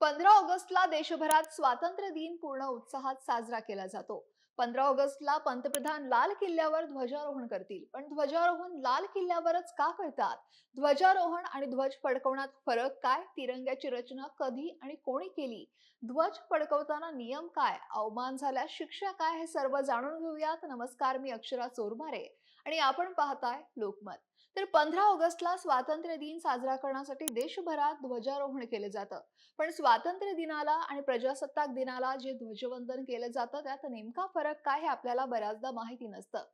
पंधरा ऑगस्टला देशभरात स्वातंत्र्य दिन पूर्ण उत्साहात साजरा केला जातो. पंधरा ऑगस्टला पंतप्रधान लाल किल्ल्यावर ध्वजारोहण करतील. पण ध्वजारोहण लाल किल्ल्यावरच का करतात? ध्वजारोहण आणि ध्वज फडकवण्यात फरक काय? तिरंग्याची रचना कधी आणि कोणी केली? ध्वज फडकवताना नियम काय? अवमान झाल्यास शिक्षा काय? हे सर्व जाणून घेऊयात. नमस्कार मी अक्षरा चोरमारे आणि आपण पाहताय लोकमत. तर पंधरा ऑगस्टला स्वातंत्र्य दिन साजरा करण्यासाठी देशभरात ध्वजारोहण केलं जातं. पण स्वातंत्र्य दिनाला आणि प्रजासत्ताक दिनाला जे ध्वजवंदन केलं जातं त्यात नेमका फरक काय हे आपल्याला बऱ्याचदा माहिती नसतं.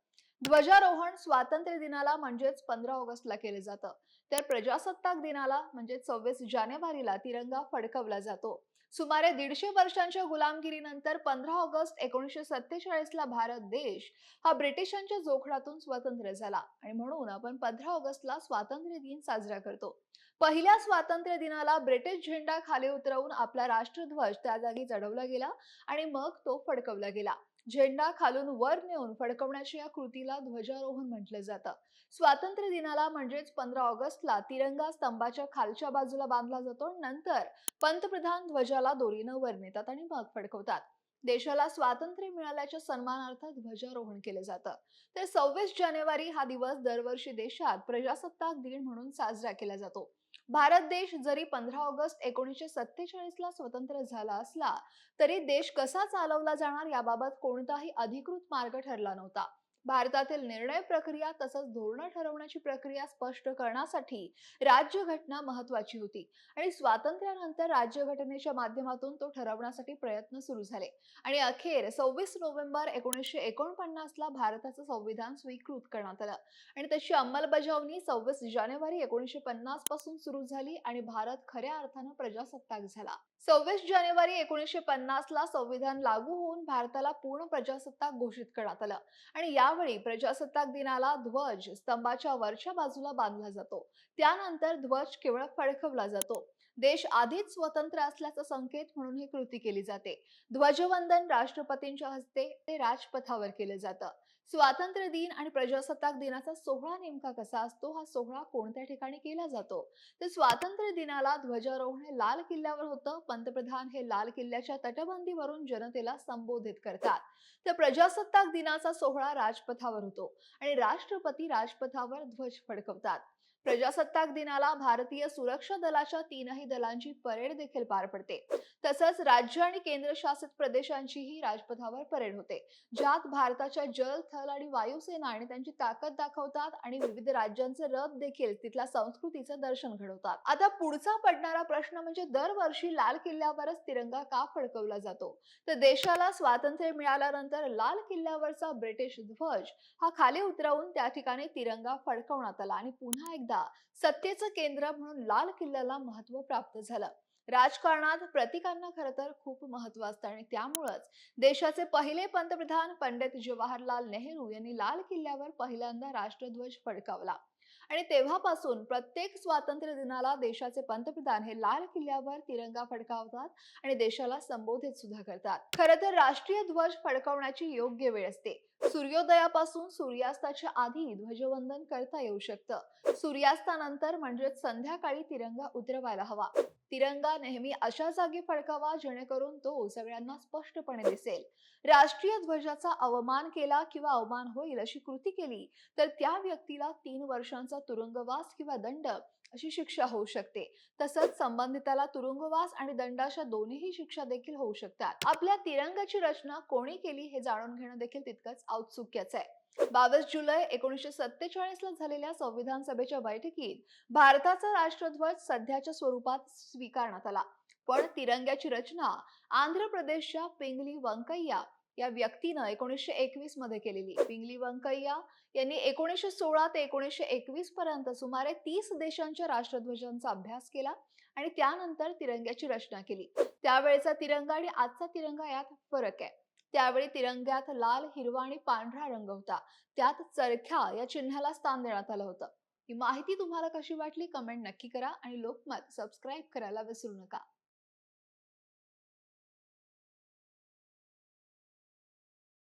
ध्वजारोहण स्वातंत्र्य दिनाला म्हणजेच पंधरा ऑगस्टला केलं जातं. तर प्रजासत्ताक दिनाला म्हणजे सव्वीस जानेवारीला तिरंगा फडकवला जातो. सुमारे दीडशे वर्षांच्या गुलामगिरीनंतर पंधरा ऑगस्ट एकोणीसशे सत्तेचाळीस ला भारत देश हा ब्रिटिशांच्या जोखडातून स्वतंत्र झाला. आणि म्हणून आपण पंधरा ऑगस्टला स्वातंत्र्य दिन साजरा करतो. पहिल्या स्वातंत्र्य दिनाला ब्रिटिश झेंडा खाली उतरवून आपला राष्ट्रध्वज त्या जागी चढवला गेला आणि मग तो फडकवला गेला. झेंडा खालून वर नेऊन फडकवण्याच्या या कृतीला ध्वजारोहण म्हटलं जातं. स्वातंत्र्य दिनाला म्हणजेच पंधरा ऑगस्टला तिरंगा स्तंभाच्या खालच्या बाजूला बांधला जातो नंतर पंतप्रधान ध्वजाला दोरीनं वर नेतात आणि मग फडकवतात. देशाला स्वातंत्र्य मिळाल्याच्या सन्मानार्थ ध्वजारोहण केलं जातं. तर सव्वीस जानेवारी हा दिवस दरवर्षी देशात प्रजासत्ताक दिन म्हणून साजरा केला जातो. भारत देश जरी पंधरा ऑगस्ट एकोणीसशे सत्तेचाळीस ला स्वतंत्र झाला असला तरी देश कसा चालवला जाणार याबाबत कोणताही अधिकृत मार्ग ठरला नव्हता. भारतातील निर्णय प्रक्रिया तसंच धोरणं ठरवण्याची प्रक्रिया स्पष्ट करण्यासाठी राज्यघटना महत्वाची होती. आणि स्वातंत्र्यानंतर राज्यघटनेच्या माध्यमातून तो ठरवण्यासाठी प्रयत्न सुरू झाले. आणि अखेर सव्वीस नोव्हेंबर एकोणीसशे एकोणपन्नासला भारताचं संविधान स्वीकृत करण्यात आलं. आणि त्याची अंमलबजावणी सव्वीस जानेवारी एकोणीसशे पन्नासपासून सुरू झाली आणि भारत खऱ्या अर्थानं प्रजासत्ताक झाला. सव्वीस जानेवारी एकोणीसशे पन्नास ला संविधान लागू होऊन भारताला पूर्ण प्रजासत्ताक घोषित करण्यात आलं. आणि या यावेळी प्रजासत्ताक दिनाला ध्वज स्तंभाच्या वरच्या बाजूला बांधला जातो. त्यानंतर ध्वज केवळ फडकवला जातो. देश आधीच स्वतंत्र असल्याचा संकेत म्हणून ही कृती केली जाते. ध्वजवंदन राष्ट्रपतींच्या हस्ते ते राजपथावर केलं जातं. स्वातंत्र्य दिन आणि प्रजासत्ताक दिनाचा सोहळा नेमका कसा असतो? हा सोहळा कोणत्या ठिकाणी केला जातो? तर स्वातंत्र्य दिनाला ध्वजारोहण हे लाल किल्ल्यावर होतं. पंतप्रधान हे लाल किल्ल्याच्या तटबंदीवरून जनतेला संबोधित करतात. तर प्रजासत्ताक दिनाचा सोहळा राजपथावर होतो आणि राष्ट्रपती राजपथावर ध्वज फडकवतात. प्रजासत्ताक दिनाला भारतीय सुरक्षा दलाच्या तीनही दलांची परेड देखील पार पडते. तसंच राज्य आणि केंद्रशासित प्रदेशांचीही राजपथावर परेड होते. ज्यात भारताच्या जल थल आणि वायुसेना आणि त्यांची ताकद दाखवतात आणि विविध राज्यांचे रथ देखील तिथल्या संस्कृतीचं दर्शन घडवतात. आता पुढचा पडणारा प्रश्न म्हणजे दरवर्षी लाल किल्ल्यावरच तिरंगा का फडकवला जातो? तर देशाला स्वातंत्र्य मिळाल्यानंतर लाल किल्ल्यावरचा ब्रिटिश ध्वज हा खाली उतरवून त्या ठिकाणी तिरंगा फडकवण्यात आला आणि पुन्हा एकदा सत्तेचं केंद्र म्हणून लाल किल्ल्याला महत्त्व प्राप्त झालं. राजकारणात प्रतिकांना खरं तर खूप महत्त्व असतं आणि त्यामुळंच देशाचे पहिले पंतप्रधान पंडित जवाहरलाल नेहरू यांनी लाल किल्ल्यावर पहिल्यांदा राष्ट्रध्वज फडकावला. आणि तेव्हापासून प्रत्येक स्वातंत्र्य दिनाला देशाचे पंतप्रधान हे लाल किल्ल्यावर तिरंगा फडकावतात आणि देशाला संबोधित सुद्धा करतात. खरं तर राष्ट्रीय ध्वज फडकवण्याची योग्य वेळ असते. सूर्योदयापासून सूर्यास्ताच्या आधी ध्वजवंदन करता येऊ शकतं. सूर्यास्तानंतर म्हणजेच संध्याकाळी तिरंगा उतरवायला हवा. तिरंगा नेहमी अशा जागी फडकावा जेणेकरून तो सगळ्यांना स्पष्टपणे दिसेल. राष्ट्रीय ध्वजाचा अवमान केला किंवा अवमान होईल अशी कृती केली तर त्या व्यक्तीला तीन वर्षांचा तुरुंगवास किंवा दंड अशी शिक्षा होऊ शकते. तसंच संबंधिताला तुरुंगवास आणि दंडाच्या दोन्ही शिक्षा देखील होऊ शकतात. आपल्या तिरंगाची रचना कोणी केली हे जाणून घेणं देखील तितकंच औत्सुक्याचं आहे. बावीस जुलै एकोणीसशे सत्तेचाळीस ला झालेल्या संविधान सभेच्या बैठकीत भारताचा राष्ट्रध्वज सध्याच्या स्वरूपात स्वीकारण्यात आला. पण तिरंग्याची रचना आंध्र प्रदेशच्या पिंगली वंकय्या या व्यक्तीनं एकोणीसशे एकवीसमध्ये केलेली. पिंगली वंकय्या यांनी एकोणीसशे सोळा ते एकोणीसशे एकवीस पर्यंत सुमारे तीस देशांच्या राष्ट्रध्वजांचा अभ्यास केला आणि त्यानंतर तिरंग्याची रचना केली. त्यावेळेचा तिरंगा आणि आजचा तिरंगा यात फरक आहे. त्यावेळी तिरंग्यात लाल हिरवा आणि पांढरा रंग होता. त्यात चरख्या या चिन्हाला स्थान देण्यात आलं होतं. ही माहिती तुम्हाला कशी वाटली? कमेंट नक्की करा आणि लोकमत सबस्क्राईब करायला विसरू नका.